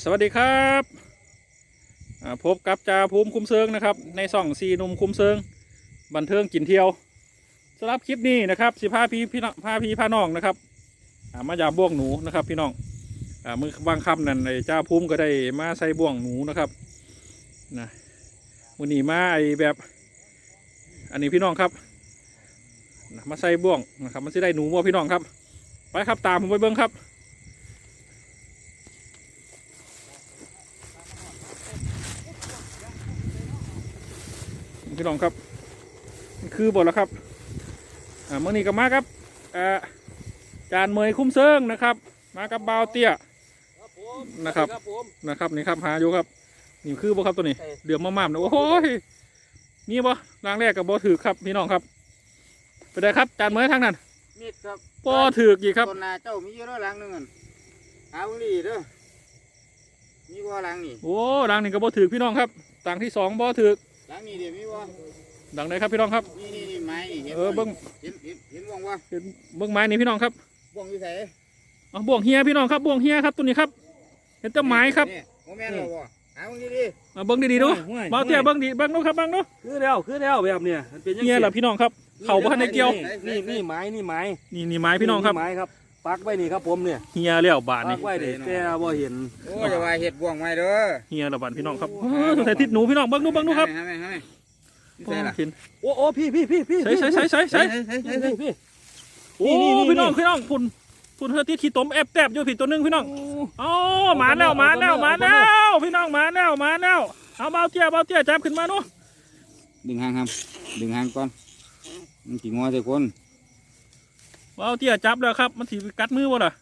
สวัสดีครับพบกับจ่าภูมิคุ้มเซิงนะครับ ในส่องซีนุ่มคุ้มเซิงบันเทิงกินเที่ยวสำหรับคลิปนี้นะครับสิพาพี่พี่น้องพาพี่พาน้องนะครับมายามบ่วงหนูนะครับ พี่น้องอมือบางคำนั่นไอ้จ่าภูมิก็ได้มาใส่บ่วงหนูนะครับนะมือนี้มาไอ้แบบ อันนี้พี่น้องครับมาใส่บ่วงนะครับ มันจะได้หนูบ่พี่น้องครับ ไปครับตามผมไปเบิ้งครับ พี่น้องครับมันคือบทแล้วครับอ่าเมื่อนี้ก็มาครับอ่าจานเมยคุ้มเซิงนะครับ มากับบาวเตี้ยครับผมนะครับครับผมนะครับนี่ครับหาอยู่ครับนี่คือบ่ครับตัวนี้เอ้ยเดือดมากๆนะโอ้ยมีบ่รางแรกกับบ่ถือครับพี่น้องครับ ไปได้ครับจานเมยทางนั้นมีดครับบ่ถืออีกครับต้นนาเจ้ามีอยู่แล้วหลังหนึงอั่นหาบุหรี่เด้อมีบ่หลังนี่โอ้รางนี้ก็บ่ถือพี่น้องครับต่างที่สองบ่ถือ หลังนี่เดี๋ยวมีบ่ดังไหนครับพี่น้องครับ นี่นี่นี่ไม้นี่เห็นเออเบิ้งเห็นเห็นเห็นบ่งบ่เห็นเบิ้งไม้นี่พี่น้องครับบ่งอยู่ไสอ๋อบ่วงเฮียพี่น้องครับบ่วงเฮียครับตัวนี้ครับ เห็นแต่ไม้ครับนี่โมแม่นเราบ่หาบุหรี่ดิมาเบิ้งดีๆดูห่วยบ่าวเตี้ยเบิ้งดีเบิ้งดูครับเบิ้งดูคือแล้วคือแล้วแบบเนี้ยมันเป็นยังเฮียล่ะพี่น้องครับ เข่าบ้านในเกี่ยว นี่นี่ไม้นี่ไม้นี่นี่ไม้พี่น้องครับ ไม้ครับ ปักไว้นี่ครับผมเนี่ยเฮียแล้วบาทปันี่กไว้เด็แต่บ่เห็นโอ้จะว่าเห็ดบ่วงไว้เด้อเฮียแล้วบาทพี่น้องครับเออสงสัยติดหนูพี่น้องเบิ้งดูเบิ้งดูครับให้ไหมให้ไหมให้ไหมโอ้ใส่ล่ะเห็นโอ้โอ้พี่พี่พี่พี่ใส่ใส่ใส่ใส่ใส่ใส่ใส่พี่ใส่พี่พี่ โอ้นี่นี่นี่ พี่น้องพี่น้องพุ่นพุ่นเฮอติดขี้ตมแอบแตบอยู่ผิดตัวหนึงพี่น้องอ๋อมาแล้วมาแล้วมาแล้วพี่น้องมาแล้วมาแล้วเอาเบาเตี้ยเบาเตี้ยจับขึ้นมาดูดึงหางครับดึงหางก่อนมันสิงอใส่คน เบาเตี้ยจับแล้วครับ มันสิกัดมือบ่ล่ะ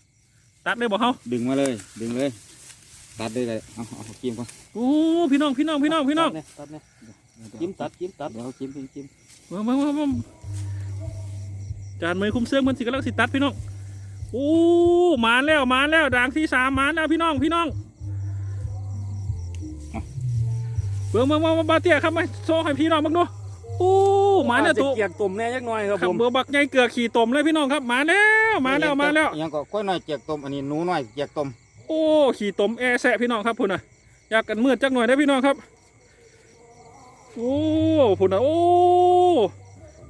ตัดเลยบ่เฮาดึงมาเลย ดึงเลย ตัดได้เลยเอาเอาเอาจิ้มก่อนโอ้พี่น้องพี่น้องพี่น้องพี่น้องตัดเนี่ยจิ้มตัดจิ้มตัดเดี๋ยวเอาจิ้มจิ้มจิ้มมามามามาจานมือคุ้มเสื้อมันสิกำลังสิตัดพี่น้องโอ้มาแล้วมาแล้วด่างที่สามมาแล้วพี่น้องพี่น้องเบิ่งเบิ่งเบิ่งเบิ่งบาเตียครับมาโซ่ให้พี่น้องเบิ่งดู โอ้มาแล้วตัวเกียกตุ่มแน่ยักหน่อยครับขัผบมเบอร์บักใหญ่เกลือขี่ตมเลยพี่น้องครับมาแล้วมาแล้วมาแล้วยังก็ค่อยหน่อยเจียกต้มอันนี้หนูหน่อยเจียกต้มโอ้ขี่ตมแอร์แสะพี่น้องครับพุ่นน่ะอยากกันมืดจักหน่อยได้อพี่น้องครับโอ้พุ่นน่ะโอ้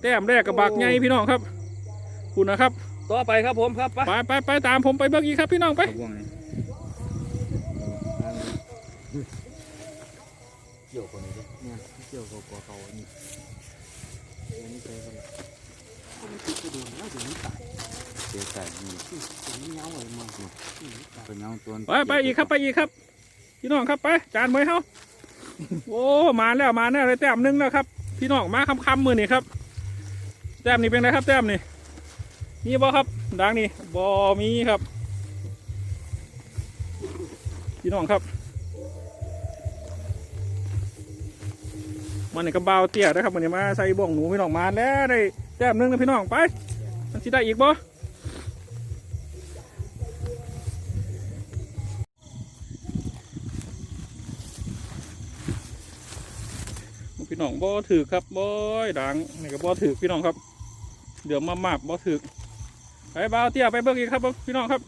แต้มแรกกับบักใหญ่พี่น้องครับพุ่นนะครับต่อไปครับผมครับไปไปไปไปตามผมไปเบิ่งอีกครับพี่น้องไปกระบวงนี่เกี่ยวคนนี้เนี่ยเกี่ยวกับเขานี่ นี่ใส่กันผมคิดจะดูน่าจะมีตายเจียใส่นี่มันเงาอะไรมาเป็นเงาตัวไปไปอีกครับไปอีกครับพี่น้องครับไป จานไว้เฮาโอ้มาแล้วมาแล้วเลยแต้มหนึงแล้วครับ พี่น้องมาคำคำมือนี่ครับ แต้มนี่เป็นไงครับ แต้มนี่มีบ่ครับดังนี่บ่มีครับ พี่น้องครับ มันนี่ก็เบาเตี้ยนะครับมันนี่มาใส่บ่วงหนูพี่น้องมาแล้วได้แต้มนึงนะพี่น้องไป มันสิได้อีกบ่พี่น้องบ่ถือครับบ่อยดังนี่ก็บ่ถือพี่น้องครับ เดี๋ยวมามาบบ่ถือไปบ่าเตี้ยไปเบิ่งอีกครับพี่น้องครับ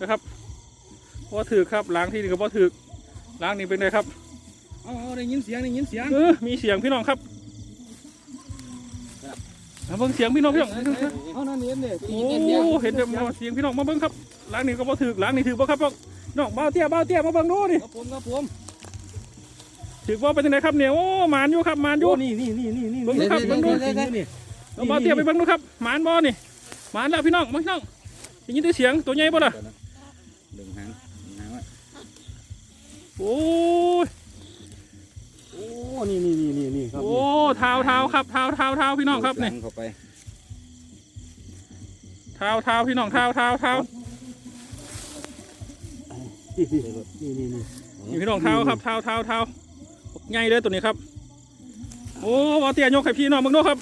นะครับบ่ถือครับล้างที่นี่ก็บ่ถือล้างนี่เป็นไงครับ เอาเอาได้ยินเสียงได้ยินเสียงเออมีเสียงพี่น้องครับเอาเบิ่งเสียงพี่น้องพี่น้องเอานั่นเห็นเนี่ยโอ้เห็นแต่เสียงพี่น้องมาเบิ่งครับล้างนี่ก็บ่ถือล้างนี่ถือบ่ครับพี่น้องบ่าวเตี้ยบ่าวเตี้ยมาเบิ่งดูนี่ครับผมครับผมถือว่าเป็นยังไงครับเนี่ยโอ้หมานอยู่ครับหมานอยู่โอ้นี่นี่นี่นี่นี่เบิ่งดูครับเบิ่งดูนี่เราบ่าวเตี้ยไปเบิ่งดูครับหมานบ่นี่หมานแล้วพี่น้องมาพี่น้องได้ยินแต่เสียงตัวใหญ่บ่ล่ะดึงหางดึงหางไว้โอ้ยโอ้นี่นี่นี่นี่นี่ครับโอ้เท้าเท้าครับเท้าเท้าเท้าพี่น้องครับนี่หลัเข้าไปเท้าเท้าพี่น้องเท้าเท้าเท้านี่นี่นี่นี่นี่พี่น้องเท้าครับเท้าเท้าเท้าใหญ่เลยตัวนี้ครับ โอ้บ่าวเตี้ยยกให้พี่น้องเบิ่งดูครับ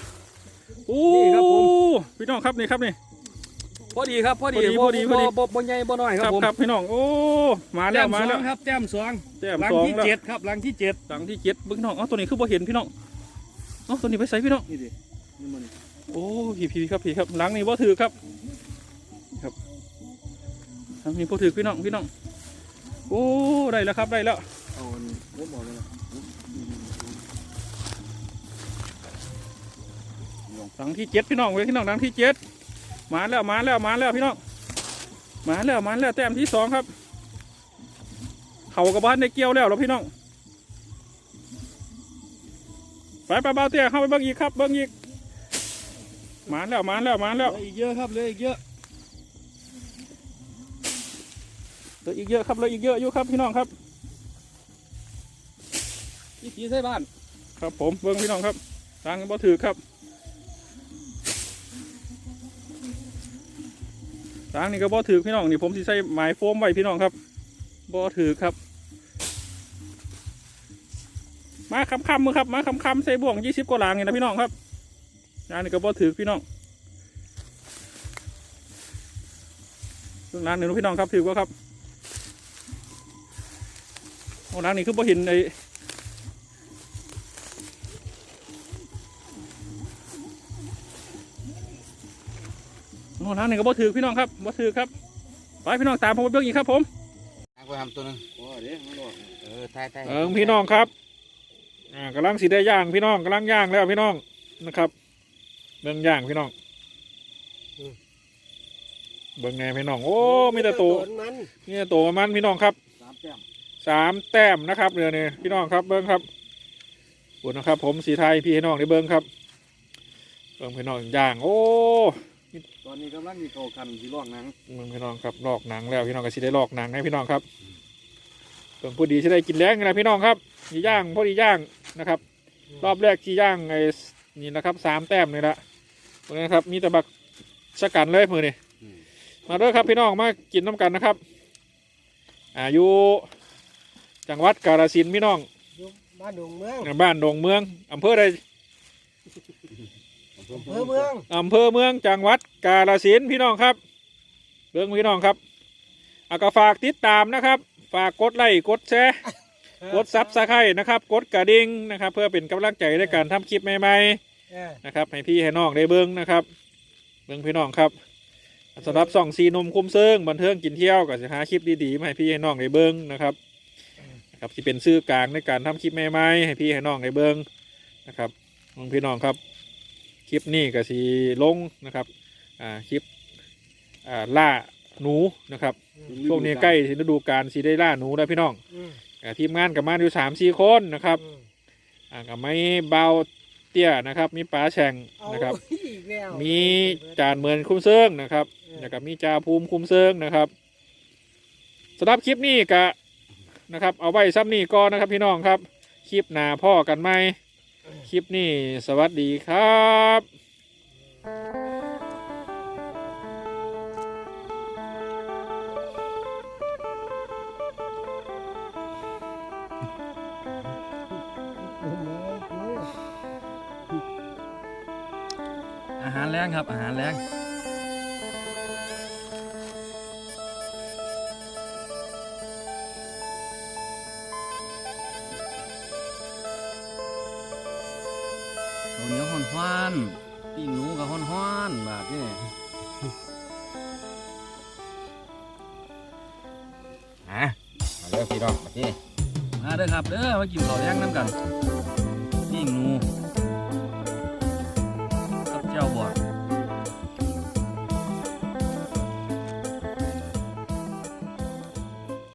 โอ้พี่น้องครับนี่ครับนี่ พอดีครับพอดีพอดีพอดีบ่บ่ใหญ่บ่น้อยคครัรับบผมครับพี่น้องโอ้มาแล้วมาแล้วครับแต้มสองแต้มหลังสองที่แล้วเจ็ดครับหลังที่เจ็ดหลังที่เจ็ดเบิ่งพี่น้องเอ้าตัวนี้คือบ่เห็นพี่น้องเอ้าตัวนี้ไปใส่พี่น้องนี่ดินี่มันโอ้พี่พี่ครับพี่ครับหลังนี่บ่ถือครับครับอะมีผู้ถือพี่น้องพี่น้องโอ้ได้แล้วครับได้แล้วเอาอันงบออกเลยนะหลังที่เจ็ดพี่น้องเว้ยพี่น้องหลังที่เจ็ด มาแล้วมาแล้วมาแล้วพี่น้องมาแล้วมาแล้วแต้มที่สองครับเขากับบ้านในเกี่ยวแล้วเหรอพี่น้องไปไปเบาเตี้ยเข้าไปเบิ้งอีกครับเบิ้งอีกมาแล้วมาแล้วมาแล้วเหลืออีกเยอะครับเหลืออีกเยอะเหลืออีกเยอะครับเหลืออีกเยอะอยู่ครับพี่น้องครับอีสีใส่บ้าน ครับผมเบิ้งพี่น้องครับทางบ่ถือครับ ทางนี้ก็บ่ถือพี่น้องนี่ผมสิใส่ไม้โฟมไว้พี่น้องครับบ่ถือครับ มาคำคำมือครับมาคำคำใส่บ่วงยี่สิบกว่าหลางนี่นะพี่น้องครับทางนี้ก็บ่ถือพี่น้องร้านหนึ่งพี่น้องครับถือว่าครับโอ้ร้านนี้คือบ่เห็นไอ โอ้ทางนี้ก็บ่ถือพี่น้องครับบ่ถือครับไปพี่น้องตามผมไปเบิ่งอีกครับผมทางไปทำตัวหนึงโอ้เดี๋ยวมันออกเออท้ายท้ายเออพี่น้องครับอ่ากำลังสีได้ย่างพี่น้องกำลังย่างแล้วพี่น้องนะครับเบิ่งย่างพี่น้องเบิ่งแน่พี่น้องโอ้มีแต่ตัวมันมีแต่ตัวมันพี่น้องครับสามแต้มสามแต้มนะครับเรือนี่พี่น้องครับเบิ้งครับบุญนะครับ ผมสีไทยพี่ให้น้องได้เบิ้งครับเบิ้งพี่น้องย่าง โอ้ ตอนนี้กำลังมีเขาคันที่ร่องหนังเบิ้งพี่น้องครับลอกหนังแล้วพี่น้องก็สิได้ลอกหนังให้พี่น้องครับเบิ้งผู้ดีสิได้กินแรงกันนะพี่น้องครับสีย่างพอดีย่างนะครับ รอบแรกที่ย่างไอ้นี่นะครับสามแต้มนี่ละตรงนี้นะครับ มีแต่บักชะกันเลยมือนี่มาเด้อครับพี่น้องมากินน้ำกันนะครับ อายุจังหวัดกาฬสินธุ์พี่น้องอยู่บ้านดงเมืองบ้านดงเมืองอำเภอใดอำ เภอเมืองอำเภอเมืองจังหวัดกาฬสินธุ์พี่น้องครับเรื่องพี่น้องครับเอาก็ฝากติดตามนะครับ ฝากกดไลค์กดแชร์กดซับสไครต์นะครับ กดกระดิ่งนะครับ เพื่อเป็นกำลังใจในการทำคลิปใหม่ๆเออนะครับให้พี่ให้น้องได้เบิ้งนะครับเบิ้งพี่น้องครับสำหรับส่องซีหนมคุ้มเซิงบันเทิงกินเที่ยวกับสิหาคลิปดีๆมาให้พี่ให้น้องได้เบิ้งนะครับนะครับที่เป็นซื่อกลางในการทำคลิปใหม่ๆให้พี่ให้น้องได้เบิ้งนะครับน้องพี่น้องครับค ลิปนี้ก็สีลงนะครับอ่าคลิปอ่าล่าหนูนะครับช่วงนี้ใกล้ฤดูกาลสีได้ล่าหนูแล้วพี่น้องอืมอ่าทีมงานกับมาอยู่สามสี่คนนะครับอืมอ่ากับไม่เบาเตี้ยนะครับ มีป๋าแฉ่งเอานะครับอีกแล้วมีจานเหมือนคุ้มเซิงนะครับแล้วก็มีจาภูมิคุ้มเซิงนะครับสำหรับคลิปนี้กะนะครับ เอาไว้ซ้ำนี่ก่อนนะครับพี่น้องครับ คลิปหน้าพ่อกันไหม คลิปนี้สวัสดีครับอาหารแรงครับ อาหารแรง อนปีหนูกับฮ้อนฮ้อนบาดนี่ฮะมาเด้อพี่น้องมาที่มาเด้อครับเด้อมากินข้าวแยงน้ำกันปีหนูกับเจ้าบอด